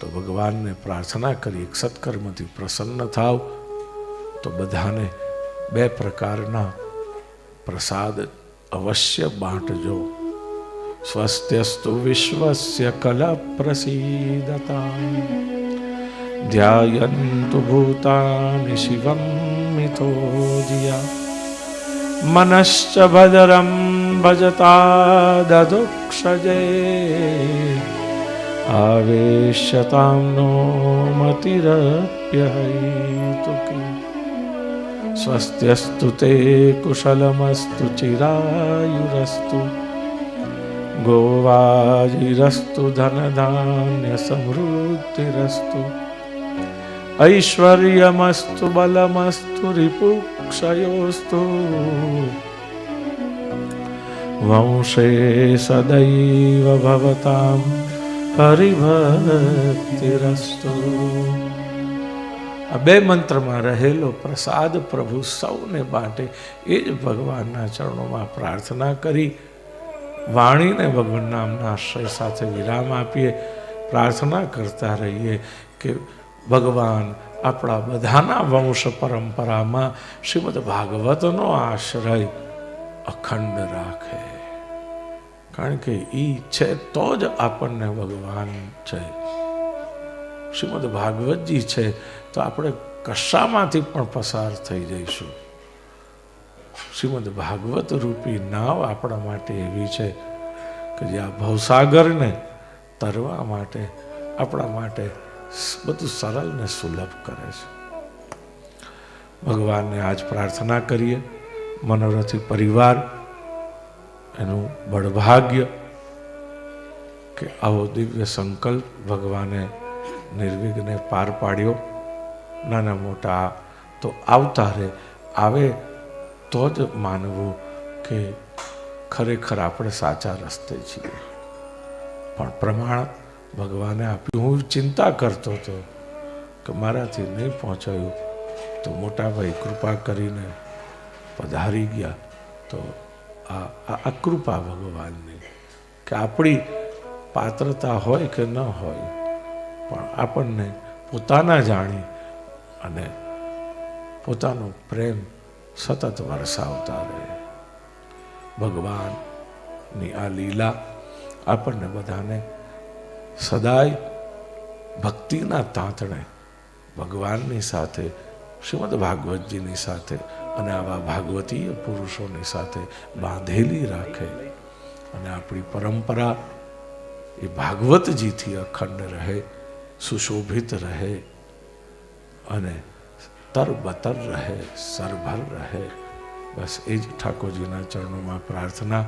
તો ભગવાનને પ્રાર્થના કરી એક સત્કર્મથી પ્રસન્ન થાવ તો બધાને બે પ્રકારના પ્રસાદ અવશ્ય બાંટજો સ્વસ્ત્યસ્તુ વિશ્વસ્ય કલ પ્રસીદતા ધ્યાયન્તુ ભૂતાનિ શિવમ મિથો ધિયા मनश्च भद्रं भजता ददुक्षजे आवेश्यतां नो मतिरप्यहैतुकी स्वस्त्यस्तु ते कुशलमस्तु चिरायुरस्तु गोवाजिरस्तु धनधान्यसमृद्धिरस्तु ऐश्वर्यमस्तु बलमस्तु रिपुक्षयोस्तु वंशे सदैव भवतां હરિભક્તિરસ્તુ. આ બે મંત્રમાં રહેલો પ્રસાદ પ્રભુ સૌને માટે એ જ ભગવાનના ચરણોમાં પ્રાર્થના કરી, વાણીને ભગવાન નામના આશ્રય સાથે વિરામ આપીએ, પ્રાર્થના કરતા રહીએ કે ભગવાન આપણા બધાના વંશ પરંપરામાં શ્રીમદ ભાગવતનો આશ્રય અખંડ રાખે. કારણ કે એ છે તો જ આપણને ભગવાન છે. શ્રીમદ ભાગવતજી છે તો આપણે કશામાંથી પણ પસાર થઈ જઈશું. શ્રીમદ ભાગવત રૂપી નાવ આપણા માટે એવી છે કે જે આ ભવસાગરને તરવા માટે, આપણા માટે બધું સરળ ને સુલભ કરે છે. ભગવાનને આજ પ્રાર્થના કરીએ. મનોરથી પરિવાર એનું બળભાગ્ય કે આવો દિવ્ય સંકલ્પ ભગવાને નિર્વિઘ્ને પાર પાડ્યો. નાના મોટા, તો આવતા રહે. આવે તો જ માનવું કે ખરેખર આપણે સાચા રસ્તે છીએ. પણ પ્રમાણ ભગવાને આપ્યું. હું ચિંતા કરતો હતો કે મારાથી નહીં પહોંચાયું. તો મોટાભાઈ કૃપા કરીને પધારી ગયા. તો આ કૃપા ભગવાનની કે આપણી પાત્રતા હોય કે ન હોય, પણ આપણને પોતાના જાણી અને પોતાનો પ્રેમ સતત વરસાવતા રહે. ભગવાનની આ લીલા આપણને બધાને સદાય ભક્તિના તાંતણે ભગવાનની સાથે શ્રીમદ ભાગવતજીની સાથે અને આવા ભાગવતીય પુરુષોની સાથે બાંધેલી રાખે. અને આપણી પરંપરા એ ભાગવતજીથી અખંડ રહે, સુશોભિત રહે અને તરબતર રહે, સરભર રહે. બસ એ જ ઠાકોરજીના ચરણોમાં પ્રાર્થના